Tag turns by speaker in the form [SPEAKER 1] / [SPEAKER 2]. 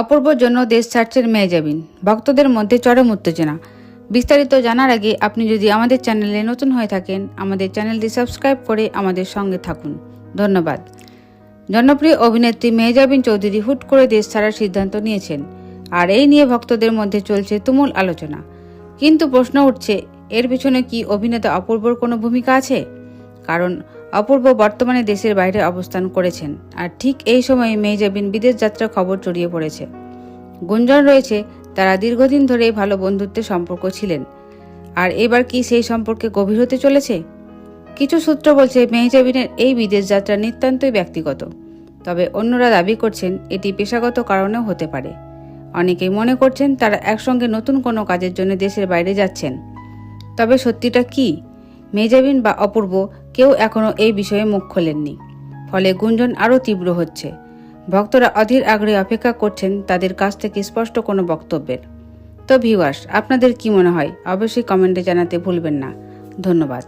[SPEAKER 1] অপূর্বর জন্য দেশ ছাড়ছেন মেহজাবিন ভক্তদের মধ্যে চরম উত্তেজনা। বিস্তারিত জানার আগে আপনি যদি আমাদের চ্যানেলে নতুন হয়ে থাকেন, আমাদের চ্যানেলটি সাবস্ক্রাইব করে আমাদের সঙ্গে থাকুন। ধন্যবাদ। জনপ্রিয় অভিনেত্রী মেহজাবিন চৌধুরী হুট করে দেশ ছাড়ার সিদ্ধান্ত নিয়েছেন। আর এই নিয়ে ভক্তদের মধ্যে চলছে তুমুল আলোচনা। কিন্তু প্রশ্ন উঠছে, এর পিছনে কি অভিনেতা অপূর্বর কোনো ভূমিকা আছে? কারণ অপূর্ব বর্তমানে দেশের বাইরে অবস্থান করেছেন। আর ঠিক এই সময়ে মেহজাবিন বিদেশ যাত্রার খবর ছড়িয়ে পড়েছে। গুঞ্জন রয়েছে, তারা দীর্ঘদিন ধরেই ভালো বন্ধুত্বের সম্পর্ক ছিলেন। আর এবার কি সেই সম্পর্কে গভীর হতে চলেছে? কিছু সূত্র বলছে মেহজাবিনের এই বিদেশ যাত্রা নিতান্তই ব্যক্তিগত। তবে অন্যরা দাবি করছেন, এটি পেশাগত কারণেও হতে পারে। অনেকেই মনে করছেন, তারা একসঙ্গে নতুন কোনো কাজের জন্য দেশের বাইরে যাচ্ছেন। তবে সত্যিটা কি? মেজাবিন বা অপূর্ব কেউ এখনও এই বিষয়ে মুখ খোলেননি। ফলে গুঞ্জন আরও তীব্র হচ্ছে। ভক্তরা অধীর আগ্রহে অপেক্ষা করছেন তাদের কাছ থেকে স্পষ্ট কোনো বক্তব্যের। তো ভিউয়ার্স, আপনাদের কি মনে হয়? অবশ্যই কমেন্টে জানাতে ভুলবেন না। ধন্যবাদ।